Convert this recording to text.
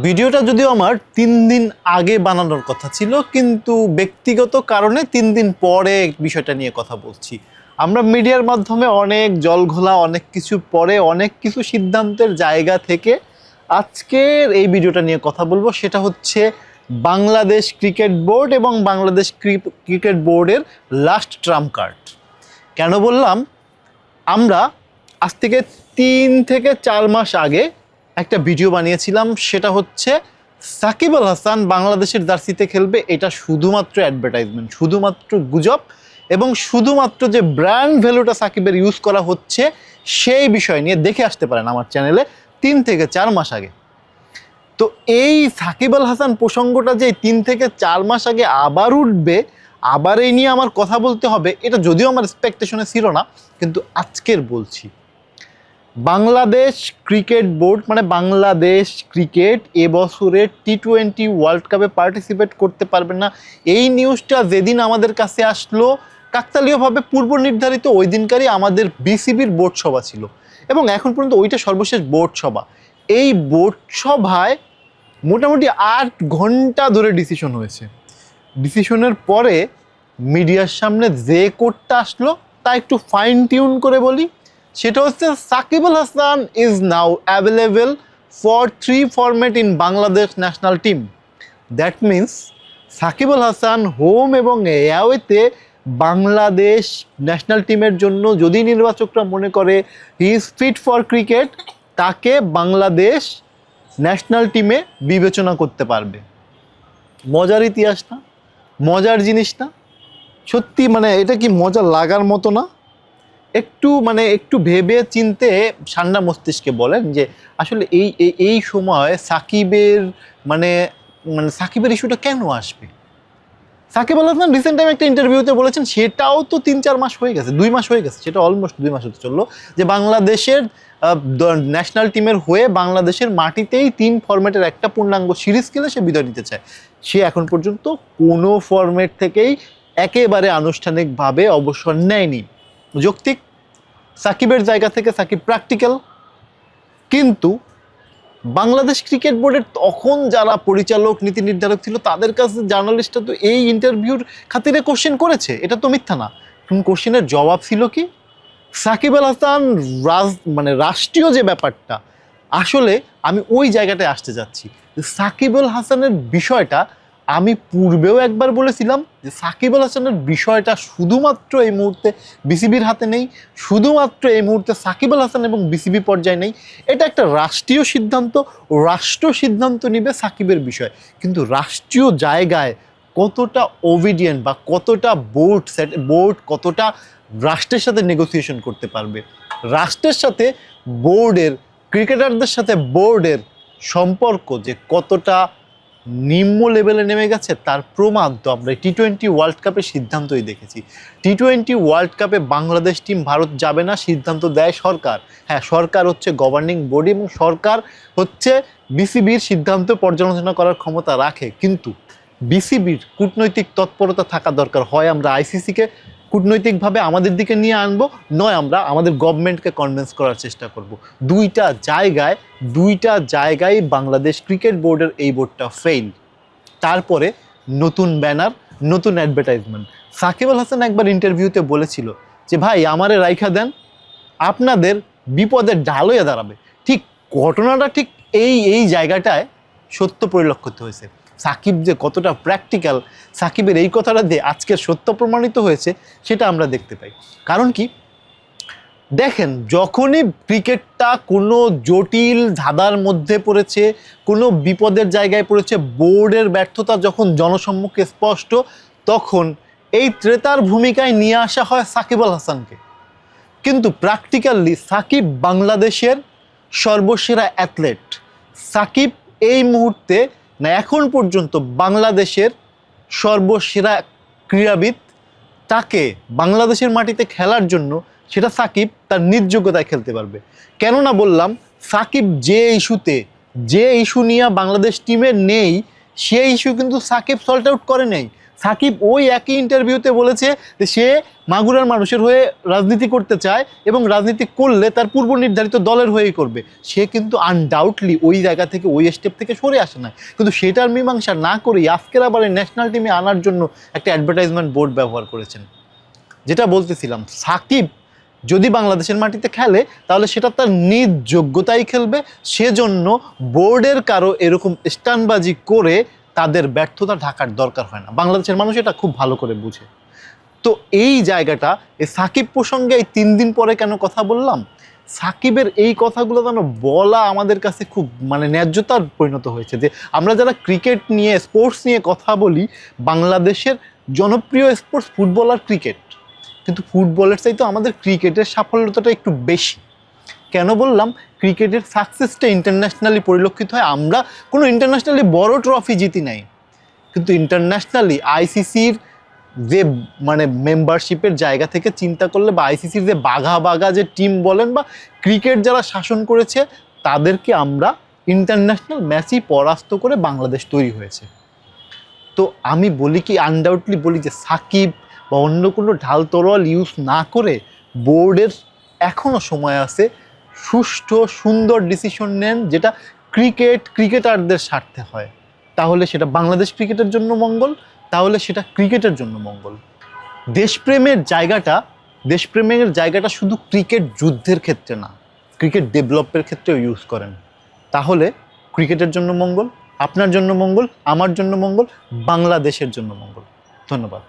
ভিডিওটা যদিও আমার তিন দিন আগে বানানোর কথা ছিল, কিন্তু ব্যক্তিগত কারণে তিন দিন পরে বিষয়টা নিয়ে কথা বলছি। আমরা মিডিয়ার মাধ্যমে অনেক জলঘোলা, অনেক কিছু পরে, অনেক কিছু সিদ্ধান্তের জায়গা থেকে আজকের এই ভিডিওটা নিয়ে কথা বলব। সেটা হচ্ছে বাংলাদেশ ক্রিকেট বোর্ড এবং বাংলাদেশ ক্রি- ক্রিকেট বোর্ডের লাস্ট ট্রাম্প কার্ড। কেন বললাম? আমরা আজ থেকে তিন থেকে চার মাস আগে একটা ভিডিও বানিয়েছিলাম, সেটা হচ্ছে সাকিব আল হাসান বাংলাদেশের জার্সিতে খেলবে, এটা শুধুমাত্র অ্যাডভার্টাইজমেন্ট শুধুমাত্র গুজব এবং শুধুমাত্র যে ব্র্যান্ড ভ্যালুটা সাকিবের ইউজ করা হচ্ছে, সেই বিষয় নিয়ে দেখে আসতে পারেন আমার চ্যানেলে তিন থেকে চার মাস আগে। তো এই সাকিব আল হাসান প্রসঙ্গটা যে তিন থেকে চার মাস আগে আবার উঠবে, আবার এই নিয়ে আমার কথা বলতে হবে, এটা যদিও আমার এক্সপেকটেশনে ছিল না, কিন্তু আজকের বলছি। বাংলাদেশ ক্রিকেট বোর্ড মানে বাংলাদেশ ক্রিকেট এবছরের টি টোয়েন্টি ওয়ার্ল্ড কাপে পার্টিসিপেট করতে পারবে না। এই নিউজটা যেদিন আমাদের কাছে আসলো, কাকতালীয়ভাবে পূর্ব নির্ধারিত ওই দিনকারই আমাদের বিসিবির বোর্ড সভা ছিল। এবং এখন পর্যন্ত ওইটা সর্বশেষ বোর্ড সভা। এই বোর্ড সভায় মোটামুটি আট ঘণ্টা ধরে ডিসিশন হয়েছে। ডিসিশনের পরে মিডিয়ার সামনে যে কোডটা আসলো, তা একটু ফাইন টিউন করে বলি। সেটা হচ্ছে Sakibul Hasan is now available for three format in Bangladesh national team that means Sakibul Hasan home এবং অ্যাওয়েতে বাংলাদেশ ন্যাশনাল টিমের জন্য যদি নির্বাচকরা মনে করে he is fit for cricket তাকে বাংলাদেশ ন্যাশনাল টিমে বিবেচনা করতে পারবে। মজার ইতিহাস না, মজার জিনিস না, সত্যি মানে এটা কি মজা লাগার মতো না? একটু মানে একটু ভেবে চিনতে সান্না মস্তিষ্কে বলেন যে আসলে এই, এই- সময় সাকিবের মানে মানে সাকিবের ইস্যুটা কেন আসবে? সাকিব আল রিসেন্ট টাইম একটা ইন্টারভিউতে বলেছেন, সেটাও তো তিন, চার মাস হয়ে গেছে, দুই মাস হয়ে গেছে, সেটা অলমোস্ট দুই মাস হতে চলল, যে বাংলাদেশের ন্যাশনাল টিমের হয়ে বাংলাদেশের মাটিতেই তিন ফরম্যাটের একটা পূর্ণাঙ্গ সিরিজ খেলে সে বিদায় নিতে চায়। সে এখন পর্যন্ত কোনো ফরম্যাট থেকেই একেবারে আনুষ্ঠানিকভাবে অবসর নেয়নি। যৌক্তিক সাকিবের জায়গা থেকে সাকিব প্র্যাকটিক্যাল কিন্তু বাংলাদেশ ক্রিকেট বোর্ডের তখন যারা পরিচালক, নীতি নির্ধারক ছিল, তাদের কাছে জার্নালিস্টরা তো এই ইন্টারভিউর খাতিরে কোশ্চেন করেছে। এটা তো মিথ্যা না। কোশ্চেনের জবাব ছিল কি? সাকিব আল হাসান রাজ মানে রাষ্ট্রীয় যে ব্যাপারটা, আসলে আমি ওই জায়গাটায় আসতে যাচ্ছি। সাকিব আল হাসানের বিষয়টা আমি পূর্বেও একবার বলেছিলাম যে সাকিব আল হাসানের বিষয়টা শুধুমাত্র এই মুহূর্তে বিসিবির হাতে নেই, শুধুমাত্র এই মুহূর্তে সাকিব আল হাসান এবং বিসিবি পর্যায়ে নেই। এটা একটা রাষ্ট্রীয় সিদ্ধান্ত, রাষ্ট্র সিদ্ধান্ত নিবে সাকিবের বিষয়। কিন্তু রাষ্ট্রীয় জায়গায় কতটা ওভিডিয়েন্ট বা কতটা বোর্ড সেট বোর্ড কতটা রাষ্ট্রের সাথে নেগোসিয়েশন করতে পারবে? রাষ্ট্রের সাথে বোর্ডের ক্রিকেটারদের সাথে বোর্ডের সম্পর্ক যে কতটা নিম্ন লেভেলে নেমে গেছে, তার প্রমাণ তো আমরা টি টোয়েন্টি ওয়ার্ল্ড কাপের সিদ্ধান্তই দেখেছি। টি টোয়েন্টি ওয়ার্ল্ড কাপে বাংলাদেশ টিম ভারত যাবে না, সিদ্ধান্ত দেয় সরকার। হ্যাঁ সরকার হচ্ছে গভর্নিং বডি এবং সরকার হচ্ছে বিসিবির সিদ্ধান্ত পর্যালোচনা করার ক্ষমতা রাখে। কিন্তু বিসিবির কূটনৈতিক তৎপরতা থাকা দরকার হয়। আমরা আইসিসিকে কূটনৈতিকভাবে আমাদের দিকে নিয়ে আনব, নয় আমরা আমাদের গভর্নমেন্টকে কনভিন্স করার চেষ্টা করব। দুইটা জায়গায় দুইটা জায়গায় বাংলাদেশ ক্রিকেট বোর্ডের এই বোর্ডটা ফেইল তারপরে নতুন ব্যানার নতুন অ্যাডভার্টাইজমেন্ট সাকিব আল হাসান একবার ইন্টারভিউতে বলেছিল যে, ভাই, আমারে রাইখা দেন, আপনাদের বিপদের ঢাল হয়ে দাঁড়াবে। ঠিক ঘটনাটা ঠিক এই এই জায়গাটায় সত্য পরিলক্ষিত হয়েছে। সাকিব যে কতটা প্র্যাকটিক্যাল সাকিবের এই কথাটা দিয়ে আজকের সত্য প্রমাণিত হয়েছে, সেটা আমরা দেখতে পাই। কারণ কি? দেখেন, যখনই ক্রিকেটটা কোনো জটিল ধাঁধার মধ্যে পড়েছে, কোনো বিপদের জায়গায় পড়েছে, বোর্ডের ব্যর্থতা যখন জনসম্মুখে স্পষ্ট, তখন এই ত্রেতার ভূমিকায় নিয়ে আসা হয় সাকিব আল হাসানকে। কিন্তু প্র্যাকটিক্যালি সাকিব বাংলাদেশের সর্বসেরা অ্যাথলেট সাকিব এই মুহূর্তে না, এখন পর্যন্ত বাংলাদেশের সর্বসেরা ক্রীড়াবিদ তাকে বাংলাদেশের মাটিতে খেলার জন্য সেটা সাকিব তার নিজ যোগ্যতায় খেলতে পারবে। কেননা বললাম, সাকিব যে ইস্যুতে, যে ইস্যু নিয়ে বাংলাদেশ টিমে নেই, সেই ইস্যু কিন্তু সাকিব সল্ট আউট করে নেই। সাকিব ওই একই ইন্টারভিউতে বলেছে যে সে মাগুরার মানুষের হয়ে রাজনীতি করতে চায় এবং রাজনীতি করলে তার পূর্ব নির্ধারিত দলের হয়েই করবে। সে কিন্তু আনডাউটলি ওই জায়গা থেকে, ওই স্টেপ থেকে সরে আসে না কিন্তু সেটার মীমাংসা না করেই আজকের আবার ন্যাশনাল টিমে আনার জন্য একটা অ্যাডভার্টাইজমেন্ট বোর্ড ব্যবহার করেছেন। যেটা বলতেছিলাম, সাকিব যদি বাংলাদেশের মাটিতে খেলে, তাহলে সেটা তার নিজ যোগ্যতাই খেলবে। সেজন্য বোর্ডের কারও এরকম স্টানবাজি করে তাদের ব্যর্থতা ঢাকার দরকার হয় না। বাংলাদেশের মানুষ এটা খুব ভালো করে বুঝে। তো এই জায়গাটা, এই সাকিব প্রসঙ্গে এই তিন দিন পরে কেন কথা বললাম? সাকিবের এই কথাগুলো যেন বলা আমাদের কাছে খুব মানে ন্যায্যতার পরিণত হয়েছে যে, আমরা যারা ক্রিকেট নিয়ে, স্পোর্টস নিয়ে কথা বলি, বাংলাদেশের জনপ্রিয় স্পোর্টস ফুটবল আর ক্রিকেট। কিন্তু ফুটবলের চাইতে আমাদের ক্রিকেটের সাফল্যতাটা একটু বেশি। কেন বললাম? ক্রিকেটের সাকসেসটা ইন্টারন্যাশনালি পরিলক্ষিত হয়। আমরা কোনো ইন্টারন্যাশনালি বড় ট্রফি জিতি নাই। কিন্তু ইন্টারন্যাশনালি আইসিসির যে মানে মেম্বারশিপের জায়গা থেকে চিন্তা করলে বা আইসিসির যে বাঘা বাঘা যে টিম বলেন বা ক্রিকেট যারা শাসন করেছে, তাদেরকে আমরা ইন্টারন্যাশনাল ম্যাচই পরাস্ত করে বাংলাদেশ তৈরি হয়েছে। তো আমি বলি কি আনডাউটলি বলি যে সাকিব বা অন্য কোনো ঢাল তরোয়াল ইউজ না করে বোর্ডের এখনও সময় আছে সুষ্ঠু, সুন্দর ডিসিশন নেন যেটা ক্রিকেট ক্রিকেটারদের স্বার্থে হয়। তাহলে সেটা বাংলাদেশ ক্রিকেটের জন্য মঙ্গল, তাহলে সেটা ক্রিকেটের জন্য মঙ্গল। দেশপ্রেমের জায়গাটা দেশপ্রেমের জায়গাটা শুধু ক্রিকেট যুদ্ধের ক্ষেত্রে না ক্রিকেট ডেভেলপের ক্ষেত্রেও ইউজ করেন। তাহলে ক্রিকেটের জন্য মঙ্গল, আপনার জন্য মঙ্গল, আমার জন্য মঙ্গল, বাংলাদেশের জন্য মঙ্গল। ধন্যবাদ।